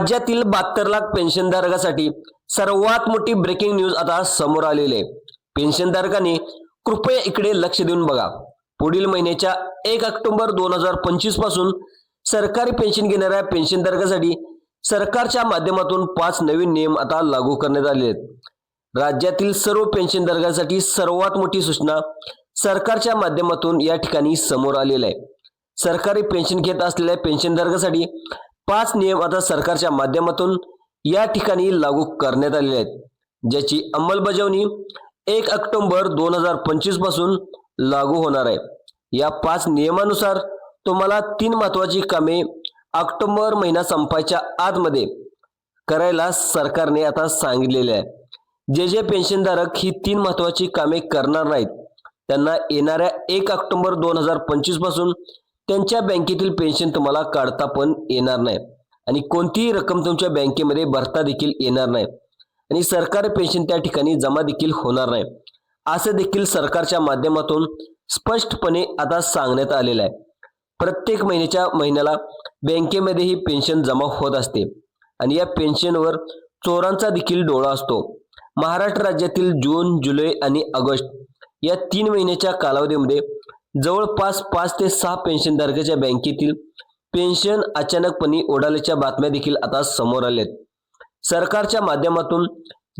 राज्यातील बहात्तर लाख पेन्शनधारकासाठी सर्वात मोठी ब्रेकिंग न्यूज आता समोर आलेली आहे. पेन्शनधारकांनी कृपया इकडे लक्ष देऊन बघा. पुढील महिन्याच्या एक ऑक्टोबर दोन हजार पंचवीसपासून सरकारी पेन्शन घेणाऱ्या पेन्शनधारकासाठी सरकारच्या माध्यमातून पाच नवीन नियम आता लागू करण्यात आले आहेत. राज्यातील सर्व पेन्शनधारकांसाठी सर्वात मोठी सूचना सरकारच्या माध्यमातून या ठिकाणी समोर आलेली आहे. सरकारी पेन्शन घेत असलेल्या पेन्शनधारकासाठी पाच नियम आता सरकारच्या माध्यमातून या ठिकाणी लागू करण्यात आलेले आहेत ज्याची अंमलबजावणी एक ऑक्टोबर दोन हजार पंचवीसपासून लागू होणार आहे. या पाच नियमानुसार तुम्हाला तीन महत्वाची कामे ऑक्टोबर महिना संपायच्या आतमध्ये करायला सरकारने आता सांगितलेले आहे. जे जे पेन्शनधारक ही तीन महत्वाची कामे करणार नाहीत त्यांना येणाऱ्या एक ऑक्टोबर दोन हजार पंचवीसपासून त्यांच्या बँकेतील पेन्शन तुम्हाला काढता पण येणार नाही. आणि कोणतीही रक्कम तुमच्या बँकेमध्ये भरता देखील येणार नाही. आणि सरकारी पेन्शन त्या ठिकाणी जमा देखील होणार नाही. असं देखील सरकारच्या माध्यमातून स्पष्टपणे आता सांगण्यात आलेलं आहे. प्रत्येक महिन्याच्या महिन्याला बँकेमध्ये ही पेन्शन जमा होत असते. आणि या पेन्शनवर चोरांचा देखील डोळा असतो. महाराष्ट्र राज्यातील जून जुलै आणि ऑगस्ट या तीन महिन्याच्या कालावधीमध्ये जवळपास पाच ते सहा पेन्शनधारकाच्या बँकेतील पेन्शन अचानकपणे ओढाल्याच्या बातम्या देखील आता समोर आल्यात. सरकारच्या माध्यमातून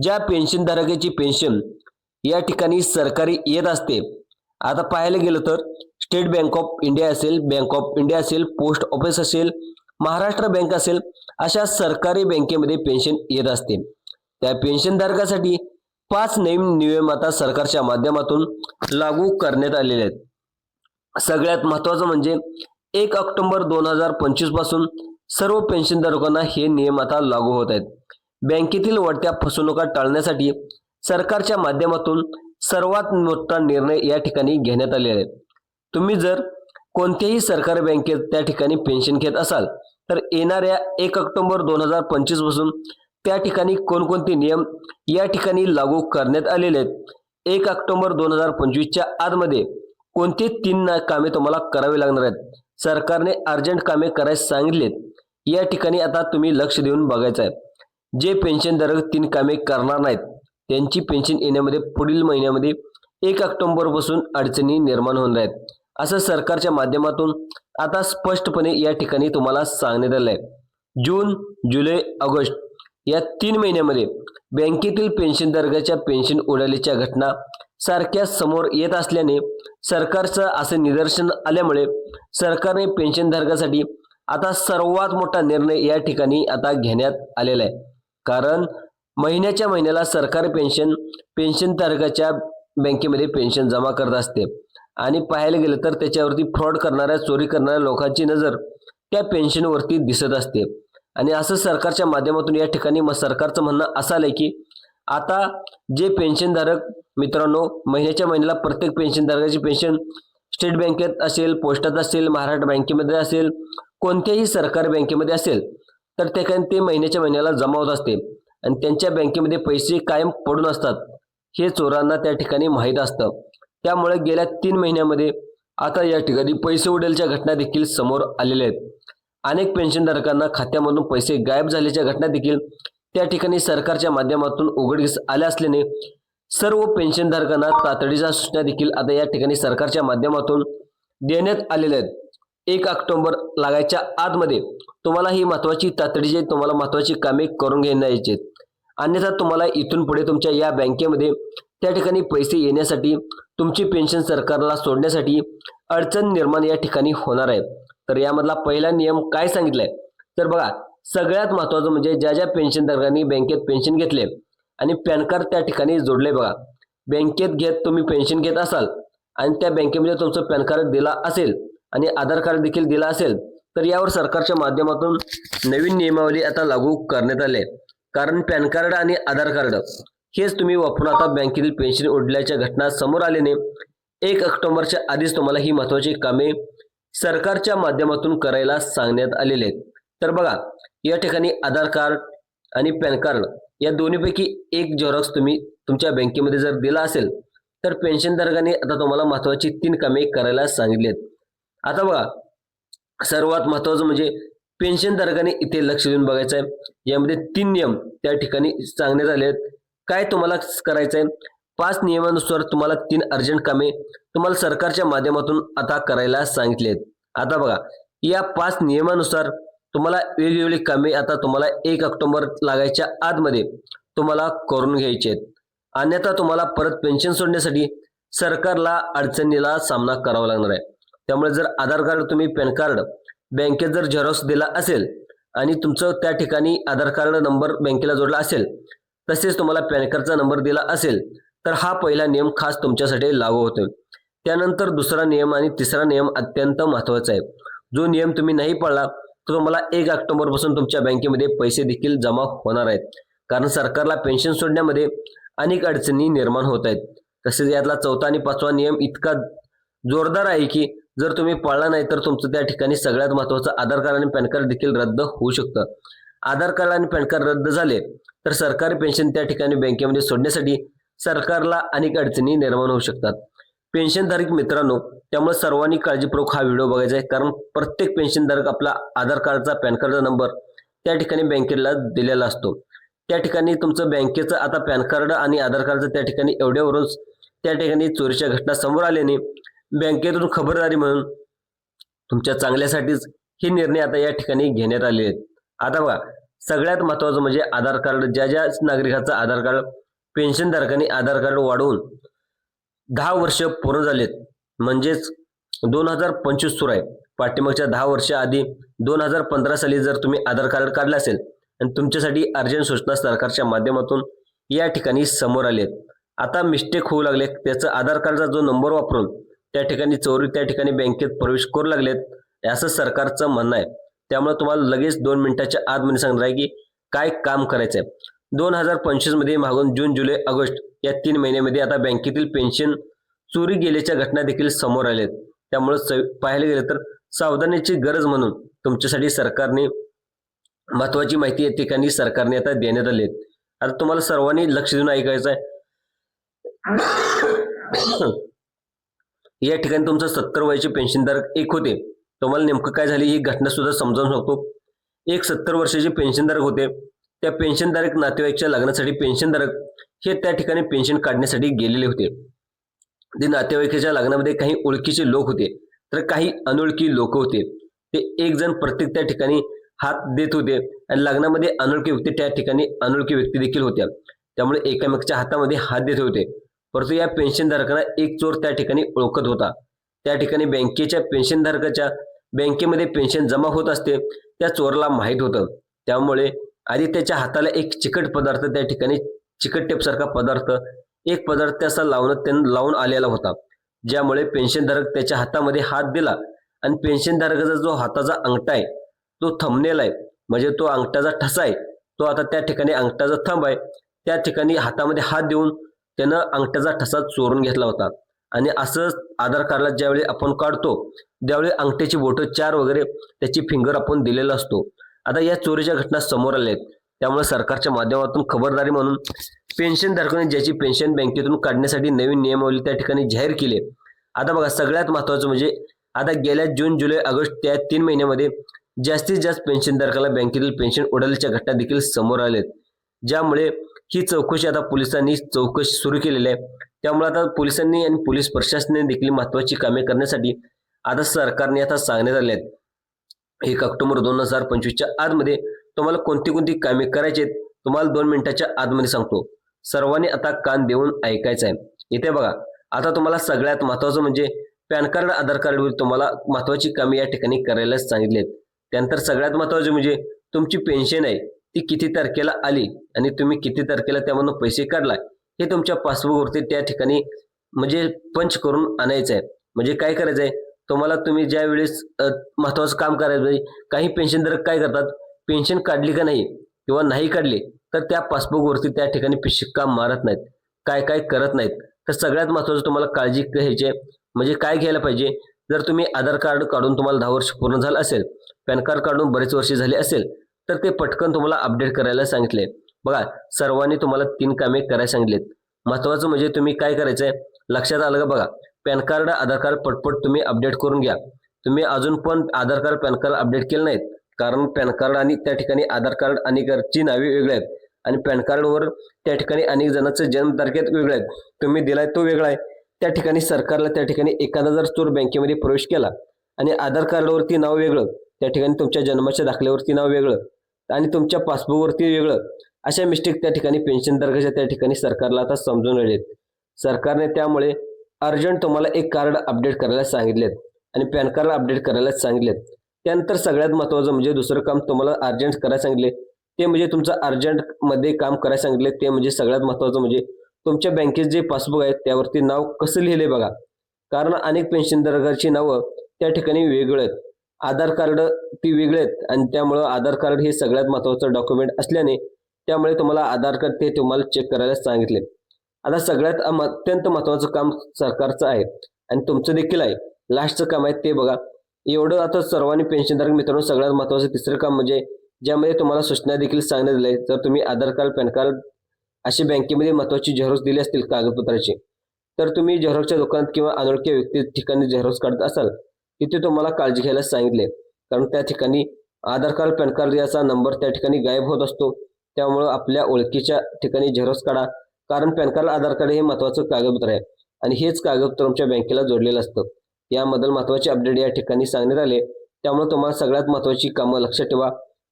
ज्या पेन्शनधारकाची पेन्शन या ठिकाणी सरकारी येत असते आता पाहायला गेलं तर स्टेट बँक ऑफ इंडिया असेल बँक ऑफ इंडिया असेल पोस्ट ऑफिस असेल महाराष्ट्र बँक असेल अशा सरकारी बँकेमध्ये पेन्शन येत असते. त्या पेन्शनधारकासाठी पाच नवीन नियम आता सरकारच्या माध्यमातून लागू करण्यात आलेले आहेत. सगळ्यात महत्वाचं म्हणजे एक ऑक्टोबर दोन हजार पंचवीसपासून सर्व पेन्शनधारकांना हे नियम आता लागू होत आहेत. बँकेतील वाढत्या फसवणुका टाळण्यासाठी सरकारच्या माध्यमातून सर्वात मोठा निर्णय या ठिकाणी घेण्यात आलेला आहे. तुम्ही जर कोणत्याही सरकारी बँकेत त्या ठिकाणी पेन्शन घेत असाल तर येणाऱ्या एक ऑक्टोबर दोन हजार पंचवीसपासून त्या ठिकाणी कोणकोणते नियम या ठिकाणी लागू करण्यात आलेले आहेत? एक ऑक्टोबर दोन हजार पंचवीसच्या आतमध्ये कोणते तीन कामे तुम्हाला करावी लागणार आहेत? सरकारने अर्जंट कामे करायला सांगितलेत. या ठिकाणी आता तुम्ही लक्ष देऊन बघायचं आहे जे पेन्शनधारक तीन कामे करणार नाहीत त्यांची पेन्शन येण्यामध्ये पुढील महिन्यामध्ये एक ऑक्टोबरपासून अडचणी निर्माण होणार आहेत. असं सरकारच्या माध्यमातून आता स्पष्टपणे या ठिकाणी तुम्हाला सांगण्यात आलं आहे जून जुलै ऑगस्ट या तीन महिन्यामध्ये बँकेतील पेन्शनधारकाच्या पेन्शन उडाल्याच्या घटना सारख्या समोर येत असल्याने सरकारचं असे निदर्शन आल्यामुळे सरकारने पेन्शनधारकासाठी आता सर्वात मोठा निर्णय या ठिकाणी आता घेण्यात आलेला आहे. कारण महिन्याच्या महिन्याला सरकार पेन्शन पेन्शनधारकाच्या बँकेमध्ये पेन्शन जमा करत असते. आणि पाहायला गेलं तर त्याच्यावरती फ्रॉड करणाऱ्या चोरी करणाऱ्या लोकांची नजर त्या पेन्शनवरती दिसत असते. आणि असं सरकारच्या माध्यमातून या ठिकाणी मग सरकारचं म्हणणं असं आलंय की आता जे पेन्शनधारक मित्रांनो महिन्याच्या महिन्याला प्रत्येक पेन्शनधारकाची पेन्शन स्टेट बँकेत असेल पोस्टात असेल महाराष्ट्र बँकेमध्ये असेल कोणत्याही सरकारी बँकेमध्ये असेल तर ते ते महिन्याच्या महिन्याला जमा होत असते. आणि त्यांच्या बँकेमध्ये पैसे कायम पडून असतात हे चोरांना त्या ठिकाणी माहीत असतं. त्यामुळे गेल्या तीन महिन्यामध्ये आता या ठिकाणी पैसे उडेलच्या घटना देखील समोर आलेल्या आहेत. अनेक पेन्शनधारकांना खात्यामधून पैसे गायब झाल्याच्या घटना देखील त्या ठिकाणी सरकारच्या माध्यमातून उघडकीस आल्या असल्याने सर्व पेन्शनधारकांना तातडीच्या सूचना देखील आता या ठिकाणी सरकारच्या माध्यमातून देण्यात आलेल्या आहेत. एक ऑक्टोबर लागायच्या आतमध्ये तुम्हाला ही महत्वाची तातडीची तुम्हाला महत्वाची कामे करून घेण्याची आहेत. अन्यथा तुम्हाला इथून पुढे तुमच्या या बँकेमध्ये त्या ठिकाणी पैसे येण्यासाठी तुमची पेन्शन सरकारला सोडण्यासाठी अडचण निर्माण या ठिकाणी होणार आहे. तर यामधला पहिला नियम काय सांगितलाय? तर बघा सगळ्यात महत्वाचं म्हणजे ज्या ज्या पेन्शनधारकांनी बँकेत पेन्शन घेतले आणि पॅन कार्ड त्या ठिकाणी जोडले बघा. बँकेत घेत तुम्ही पेन्शन घेत असाल आणि त्या बँकेमध्ये तुमचं पॅन कार्ड दिला असेल आणि आधार कार्ड देखील दिला असेल तर यावर सरकारच्या माध्यमातून नवीन नियमावली आता लागू करण्यात आले. कारण पॅन कार्ड आणि आधार कार्ड हेच तुम्ही वापरून आता बँकेतील पेन्शन उडल्याच्या घटना समोर आल्याने एक ऑक्टोबरच्या आधीच तुम्हाला ही महत्वाची कामे सरकारच्या माध्यमातून करायला सांगण्यात आलेले आहेत. तर बघा या ठिकाणी आधार कार्ड आणि पॅन कार्ड या दोन्हीपैकी एक झेरॉक्स तुम्ही तुमच्या बँकेमध्ये जर दिला असेल तर पेन्शनधारकांनी आता तुम्हाला महत्वाची तीन कामे करायला सांगितली आहेत आता बघा सर्वात महत्वाचं म्हणजे पेन्शनधारकांनी इथे लक्ष देऊन बघायचं आहे. यामध्ये तीन नियम त्या ठिकाणी सांगण्यात आले आहेत. काय तुम्हाला करायचं आहे पाच नियमानुसार तुम्हाला तीन अर्जंट कामे तुम्हाला सरकारच्या माध्यमातून आता करायला सांगितले आहेत आता बघा या पाच नियमानुसार तुम्हाला वेगवेगळी कामे आता तुम्हाला एक ऑक्टोबर लागायच्या आतमध्ये तुम्हाला करून घ्यायचे आहेत. अन्यथा तुम्हाला परत पेन्शन सोडण्यासाठी सरकारला अडचणीला सामना करावा लागणार आहे. त्यामुळे जर आधार कार्ड तुम्ही पॅन कार्ड बँकेत जर झेरॉक्स दिला असेल आणि तुमचं त्या ठिकाणी आधार कार्ड नंबर बँकेला जोडला असेल तसेच तुम्हाला पॅन कार्डचा नंबर दिला असेल तर हा पहिला नियम खास तुमच्यासाठी लागू होतो त्यानंतर दुसरा नियम आणि तिसरा नियम अत्यंत महत्त्वाचा आहे. जो नियम तुम्ही नाही पाळला तर तुम्हाला एक ऑक्टोबरपासून तुमच्या बँकेमध्ये पैसे देखील जमा होणार आहेत. कारण सरकारला पेन्शन सोडण्यामध्ये अनेक अडचणी निर्माण होत आहेत. तसेच यातला चौथा आणि पाचवा नियम इतका जोरदार आहे की जर तुम्ही पाळला नाही तर तुमचं त्या ठिकाणी सगळ्यात महत्वाचं आधार कार्ड आणि पॅन कार्ड देखील रद्द होऊ शकतं. आधार कार्ड आणि पॅन कार्ड रद्द झाले तर सरकारी पेन्शन त्या ठिकाणी बँकेमध्ये सोडण्यासाठी सरकारला अनेक अडचणी निर्माण होऊ शकतात. पेन्शनधारक मित्रांनो त्यामुळे सर्वांनी काळजीपूर्वक हा व्हिडिओ बघायचा आहे. कारण प्रत्येक पेन्शनधारक आपला आधार कार्डचा पॅन कार्डचा नंबर त्या ठिकाणी बँकेला दिलेला असतो. त्या ठिकाणी तुमचं बँकेचं आता पॅन कार्ड आणि आधार कार्डचं त्या ठिकाणी एवढ्यावरच त्या ठिकाणी चोरीच्या घटना समोर आल्याने बँकेतून खबरदारी म्हणून तुमच्या चांगल्यासाठीच हे निर्णय आता या ठिकाणी घेण्यात आले आहेत. आता बघा सगळ्यात महत्वाचं म्हणजे आधार कार्ड ज्या ज्या नागरिकाचं आधार कार्ड पेन्शनधारकांनी आधार कार्ड वाढवून दहा वर्ष पूर्ण झालेत. म्हणजेच दोन हजार पंचवीस सुरू आहे. पाठीमागच्या दहा वर्षाआधी दोन हजार पंधरा साली जर तुम्ही आधार कार्ड काढलं असेल आणि तुमच्यासाठी अर्जंट सूचना सरकारच्या माध्यमातून या ठिकाणी समोर आलेत आता मिस्टेक होऊ लागले. त्याचं आधार कार्डचा जो नंबर वापरून त्या ठिकाणी चोरी त्या ठिकाणी बँकेत प्रवेश करू लागलेत असं सरकारचं म्हणणं आहे. त्यामुळे तुम्हाला लगेच दोन मिनिटाच्या आतमध्ये सांगणार आहे की काय काम करायचं आहे दोन हजार पंचवीसमध्ये मागून जून जुलै ऑगस्ट या तीन महिन्यामध्ये आता बँकेतील पेन्शन चोरी गेल्याच्या घटना देखील समोर आल्यात. त्यामुळे पाहायला गेलं तर सावधानीची गरज म्हणून तुमच्यासाठी सरकारने महत्वाची माहिती या ठिकाणी सरकारने आता देण्यात आली आहे. आता तुम्हाला सर्वांनी लक्ष देऊन ऐकायचं आहे या ठिकाणी तुमचं सत्तर वयाचे पेन्शनधारक एक होते. तुम्हाला नेमकं काय झाली ही घटना सुद्धा समजावून सांगतो. एक सत्तर वर्षाचे पेन्शनधारक होते. त्या पेन्शनधारक नातेवाईकच्या लग्नासाठी पेन्शनधारक हे त्या ठिकाणी पेन्शन काढण्यासाठी गेलेले होते. ते नातेवाईकाच्या लग्नामध्ये काही ओळखीचे लोक होते तर काही अनोळखी लोक होते. ते एक जण प्रत्येक त्या ठिकाणी हात देत होते आणि लग्नामध्ये अनोळखी व्यक्ती त्या ठिकाणी अनोळखी व्यक्ती देखील होत्या. त्यामुळे एकामेकाच्या हातामध्ये हात देत होते. परंतु या पेन्शनधारकांना एक चोर त्या ठिकाणी ओळखत होता. त्या ठिकाणी बँकेच्या पेन्शनधारकाच्या बँकेमध्ये पेन्शन जमा होत असते त्या चोरला माहीत होतं. त्यामुळे आधी त्याच्या हाताला एक चिकट पदार्थ त्या ठिकाणी चिकट टेपसारखा पदार्थ एक पदार्थ असा लावून त्यानं लावून आलेला होता. ज्यामुळे पेन्शनधारक त्याच्या हातामध्ये हात दिला. आणि पेन्शनधारकाचा जो हाताचा अंगठा आहे तो थंबनेला आहे. म्हणजे तो अंगठाचा ठसा आहे. तो आता त्या ठिकाणी अंगठाचा थंब आहे. त्या ठिकाणी हातामध्ये हात देऊन त्यानं अंगठ्याचा ठसा चोरून घेतला होता. आणि असं आधार कार्डला ज्यावेळी आपण काढतो त्यावेळी अंगठ्याची बोटं चार वगैरे त्याची फिंगर आपण दिलेला असतो. आता या चोरीच्या घटना समोर आल्या आहेत. त्यामुळे सरकारच्या माध्यमातून खबरदारी म्हणून पेन्शनधारकांनी ज्याची पेन्शन बँकेतून काढण्यासाठी नवीन नियमावली त्या ठिकाणी जाहीर केली आता बघा सगळ्यात महत्वाचं म्हणजे आता गेल्या जून जुलै ऑगस्ट त्या तीन महिन्यामध्ये जास्तीत जास्त पेन्शनधारकाला बँकेतील पेन्शन उडाल्याच्या घटना देखील समोर आल्या आहेत ज्यामुळे ही चौकशी आता पोलिसांनी चौकशी सुरू केलेली आहे. त्यामुळे आता पोलिसांनी आणि पोलीस प्रशासनाने देखील महत्वाची कामे करण्यासाठी आता सरकारने आता सांगण्यात आले आहेत. एक ऑक्टोबर दोन हजार पंचवीसच्या आतमध्ये तुम्हाला कोणती कोणती कामे करायची आहेत तुम्हाला दोन मिनिटाच्या आतमध्ये सांगतो. सर्वांनी आता कान देऊन ऐकायचं आहे. इथे बघा आता तुम्हाला सगळ्यात महत्वाचं म्हणजे पॅन कार्ड आधार कार्डवर तुम्हाला महत्वाची कामे या ठिकाणी करायला सांगितली आहेत त्यानंतर सगळ्यात महत्वाचं म्हणजे तुमची पेन्शन आहे ती किती तारखेला आली आणि तुम्ही किती तारखेला त्यामधून पैसे काढला हे तुमच्या पासबुकवरती त्या ठिकाणी म्हणजे पंच करून आणायचं आहे. म्हणजे काय करायचं आहे तुम्हाला तुम्ही ज्या वेळेस महत्वाचं काम करायचं आहे, काही पेन्शनधारक काय करतात पेन्शन काढली का नाही किंवा नाही काढली तर त्या पासबुकवरती त्या ठिकाणी शिक्का मारत नाहीत. काय काय करत नाहीत. तर सगळ्यात महत्त्वाचं तुम्हाला काळजी घ्यायची आहे. म्हणजे काय घ्यायला पाहिजे? जर तुम्ही आधार कार्ड काढून तुम्हाला दहा वर्ष पूर्ण झालं असेल पॅन कार्ड काढून बरेच वर्ष झाले असेल तर ते पटकन तुम्हाला अपडेट करायला सांगितले. बघा सर्वांनी तुम्हाला तीन कामे करायला सांगितलेत. महत्त्वाचं म्हणजे तुम्ही काय करायचं आहे? लक्षात आलं का बघा? पॅन कार्ड आधार कार्ड पटपट तुम्ही अपडेट करून घ्या. तुम्ही अजून पण Aadhaar card PAN card update केलं नाहीत. कारण पॅन कार्ड आणि त्या ठिकाणी आधार कार्ड आणि घरची नावे वेगळे आहेत. आणि पॅन कार्डवर त्या ठिकाणी अनेक जणांचं जन्मतारखेत वेगळे आहेत. तुम्ही दिलाय तो वेगळा आहे. त्या ठिकाणी सरकारला त्या ठिकाणी एखादा जर चोर बँकेमध्ये प्रवेश केला आणि आधार कार्डवरती नाव वेगळं त्या ठिकाणी तुमच्या जन्माच्या दाखल्यावरती नाव वेगळं आणि तुमच्या पासबुकवरती वेगळं अशा मिस्टेक त्या ठिकाणी पेन्शन दर्गाच्या त्या ठिकाणी सरकारला आता समजून आलेत सरकारने त्यामुळे अर्जंट तुम्हाला एक कार्ड अपडेट करायला सांगितलेत आणि पॅन कार्ड अपडेट करायला सांगितलेत. त्यानंतर सगळ्यात महत्त्वाचं म्हणजे दुसरं काम तुम्हाला अर्जंट करायला सांगितले. ते म्हणजे तुमचं अर्जंटमध्ये काम करायला सांगितले. ते म्हणजे सगळ्यात महत्त्वाचं म्हणजे तुमच्या बँकेत जे पासबुक आहे त्यावरती नाव कसं लिहिले बघा. कारण अनेक पेन्शनधारकाची नावं त्या ठिकाणी वेगळं आहेत. आधार कार्ड ती वेगळे आहेत आणि त्यामुळं आधार कार्ड हे सगळ्यात महत्त्वाचं डॉक्युमेंट असल्याने त्यामुळे तुम्हाला आधार कार्ड ते तुम्हाला चेक करायला सांगितले. आता सगळ्यात अत्यंत महत्त्वाचं काम सरकारचं आहे आणि तुमचं देखील आहे. लास्टचं काम आहे ते बघा. एवढं आता सर्वांनी पेन्शनधारक मित्रांनो सगळ्यात महत्वाचं तिसरं काम म्हणजे ज्यामध्ये तुम्हाला सूचना देखील सांगण्यात दिल्या तर जर तुम्ही आधार कार्ड पॅन कार्ड अशी बँकेमध्ये महत्त्वाची झेरॉक्स दिली असतील कागदपत्राची तर तुम्ही झेरॉक्सच्या दुकानात किंवा अनोळखी व्यक्ती ठिकाणी झेरॉक्स काढत असाल तिथे तुम्हाला काळजी घ्यायला सांगितले. कारण त्या ठिकाणी आधार कार्ड पॅन कार्ड याचा नंबर त्या ठिकाणी गायब होत असतो. त्यामुळं आपल्या ओळखीच्या ठिकाणी झेरॉक्स काढा. कारण पॅन कार्ड आधार कार्ड हे महत्वाचं कागदपत्र आहे. आणि हेच कागदपत्र तुमच्या बँकेला जोडलेलं असतं. याबद्दल महत्त्वाचे अपडेट या ठिकाणी सांगण्यात आले. त्यामुळे तुम्हाला सगळ्यात महत्त्वाची कामं लक्षात ठेवा.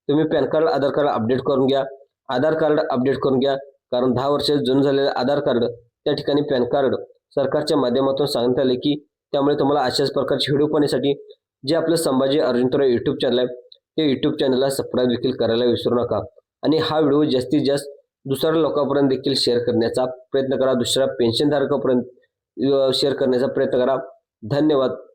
तुम्ही PAN card Aadhaar card update करून घ्या. आधार कार्ड अपडेट करून घ्या. कारण दहा वर्ष जुनं झालेलं आधार कार्ड त्या ठिकाणी पॅन कार्ड सरकारच्या माध्यमातून सांगण्यात आले की त्यामुळे तुम्हाला अशाच प्रकारचे व्हिडिओ पाहण्यासाठी जे आपलं संभाजी अर्जुन यूट्यूब चॅनल आहे ते यूट्यूब चॅनलला सबस्क्राईब देखील करायला विसरू नका. आणि हा व्हिडिओ जास्तीत जास्त दुसऱ्या लोकांपर्यंत देखील शेअर करण्याचा प्रयत्न करा. दुसऱ्या पेन्शनधारकापर्यंत शेअर करण्याचा प्रयत्न करा. धन्यवाद.